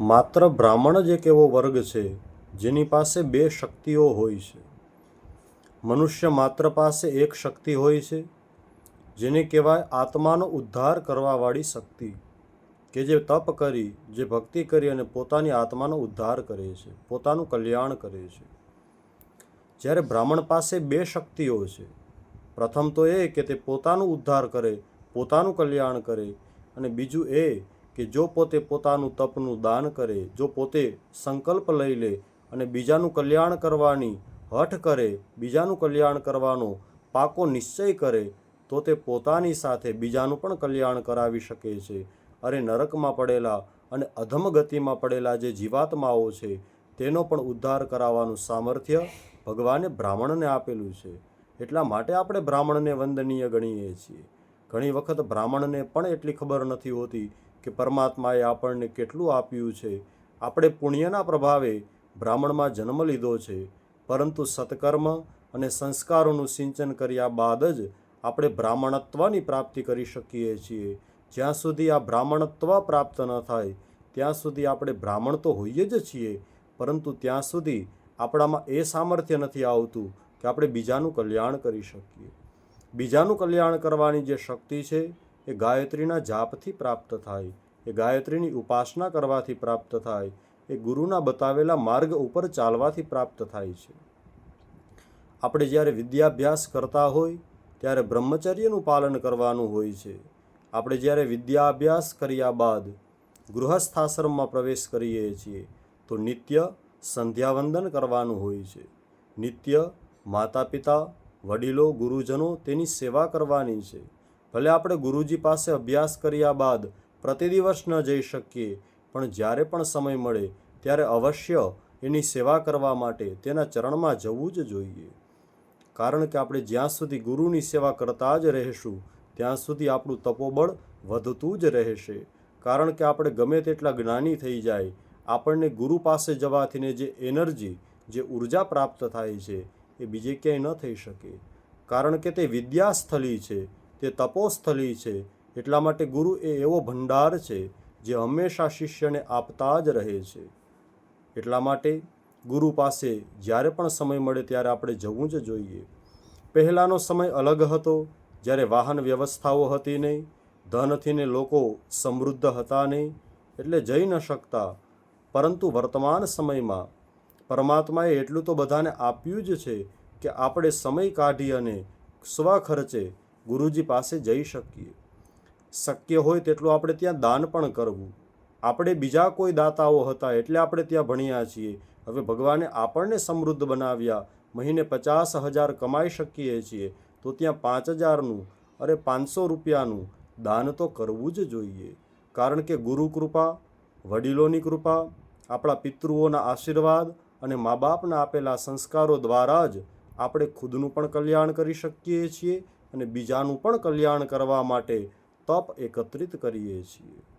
માત્ર બ્રાહ્મણ જ એક એવો વર્ગ છે, જેની પાસે બે શક્તિઓ હોય છે. મનુષ્ય માત્ર પાસે એક શક્તિ હોય છે, જેને કહેવાય આત્માનો ઉદ્ધાર કરવાવાળી શક્તિ, કે જે તપ કરી, જે ભક્તિ કરી અને પોતાની આત્માનો ઉદ્ધાર કરે છે, પોતાનું કલ્યાણ કરે છે. જ્યારે બ્રાહ્મણ પાસે બે શક્તિઓ છે, પ્રથમ તો એ કે તે પોતાનું ઉદ્ધાર કરે, પોતાનું કલ્યાણ કરે અને બીજું એ કે જો પોતે પોતાનું તપનું દાન કરે, જો પોતે સંકલ્પ લઈ લે અને બીજાનું કલ્યાણ કરવાની હઠ કરે, બીજાનું કલ્યાણ કરવાનો પાકો નિશ્ચય કરે, તો તે પોતાની સાથે બીજાનું પણ કલ્યાણ કરાવી શકે છે. અરે નરકમાં પડેલા અને અધમ ગતિમાં પડેલા જે જીવાત્માઓ છે, તેનો પણ ઉદ્ધાર કરાવવાનું સામર્થ્ય ભગવાને બ્રાહ્મણને આપેલું છે. એટલા માટે આપણે બ્રાહ્મણને વંદનીય ગણીએ છીએ. ઘણી વખત બ્રાહ્મણને પણ એટલી ખબર નથી હોતી કે પરમાત્માએ આપણને કેટલું આપ્યું છે? આપણે પુણ્યના પ્રભાવે બ્રાહ્મણમાં જન્મ લીધો છે, પરંતુ સત્કર્મ અને સંસ્કારોનું સિંચન કર્યા બાદ જ આપણે બ્રાહ્મણત્વની પ્રાપ્તિ કરી શકીએ છીએ. જ્યાં સુધી આ બ્રાહ્મણત્વ પ્રાપ્ત ન થાય, ત્યાં સુધી આપણે બ્રાહ્મણ તો હોઈએ જ છીએ, પરંતુ ત્યાં સુધી આપણામાં એ સામર્થ્ય નથી આવતું કે આપણે બીજાનું કલ્યાણ કરી શકીએ. બીજાનું કલ્યાણ કરવાની જે શક્તિ છે, એ ગાયત્રીના જાપથી પ્રાપ્ત થાય. એ ગાયત્રીની ઉપાસના કરવાથી પ્રાપ્ત થાય, એ ગુરુના બતાવેલા માર્ગ ઉપર ચાલવાથી પ્રાપ્ત થાય છે. આપણે જ્યારે વિદ્યાભ્યાસ કરતા હોય, ત્યારે બ્રહ્મચર્યનું પાલન કરવાનું હોય છે. આપણે જ્યારે વિદ્યાભ્યાસ કર્યા બાદ ગૃહસ્થાશ્રમમાં પ્રવેશ કરીએ છીએ, તો નિત્ય સંધ્યાવંદન કરવાનું હોય છે. નિત્ય માતા પિતા વડીલો, ગુરુજનો તેની સેવા કરવાની છે. ભલે આપણે ગુરુજી પાસે અભ્યાસ કર્યા બાદ પ્રતિદિવસ ન જઈ શકીએ. પણ જ્યારે પણ સમય મળે, ત્યારે અવશ્ય એની સેવા કરવા માટે તેના ચરણમાં જવું જ જોઈએ. કારણ કે આપણે જ્યાં સુધી ગુરુની સેવા કરતા જ રહેશું, ત્યાં સુધી આપણું તપોબળ વધતું જ રહેશે. કારણ કે આપણે ગમે તેટલા જ્ઞાની થઈ જાય, આપણને ગુરુ પાસે જવાથીને જે એનર્જી, જે ઊર્જા પ્રાપ્ત થાય છે, એ બીજે ક્યાંય ન થઈ શકે. કારણ કે તે વિદ્યાસ્થલી છે, તે તપોસ્થલી છે એટલા માટે ગુરુ એ એવો ભંડાર છે જે હંમેશા શિષ્યને આપતા જ રહે છે. એટલા માટે ગુરુ પાસે જ્યારે પણ સમય મળે ત્યારે આપણે જવું જ જોઈએ. પહેલાંનો સમય અલગ હતો, જ્યારે વાહન વ્યવસ્થાઓ હતી નહીં ધનથી ને લોકો સમૃદ્ધ હતા નહીં, એટલે જઈ ન શકતા. પરંતુ વર્તમાન સમયમાં પરમાત્માએ એટલું તો બધાને આપ્યું જ છે કે આપણે સમય કાઢી અને સ્વખર્ચે ગુરુજી પાસે જઈ શકીએ. શક્ય હોય તેટલું આપણે ત્યાં દાન પણ કરવું. આપણે બીજા કોઈ દાતાઓ હતા એટલે આપણે ત્યાં ભણ્યા છીએ. હવે ભગવાને આપણને સમૃદ્ધ બનાવ્યા. મહિને પચાસ હજાર કમાઈ શકીએ છીએ. તો ત્યાં પાંચ હજારનું, અરે પાંચસો રૂપિયાનું દાન તો કરવું જ જોઈએ. કારણ કે ગુરુ કૃપા, વડીલોની કૃપા, આપણા પિતૃઓના આશીર્વાદ અને મા બાપના આપેલા સંસ્કારો દ્વારા જ આપણે ખુદનું પણ કલ્યાણ કરી શકીએ છીએ અને બીજાનું પણ કલ્યાણ કરવા માટે તપ એકત્રિત કરીએ છીએ.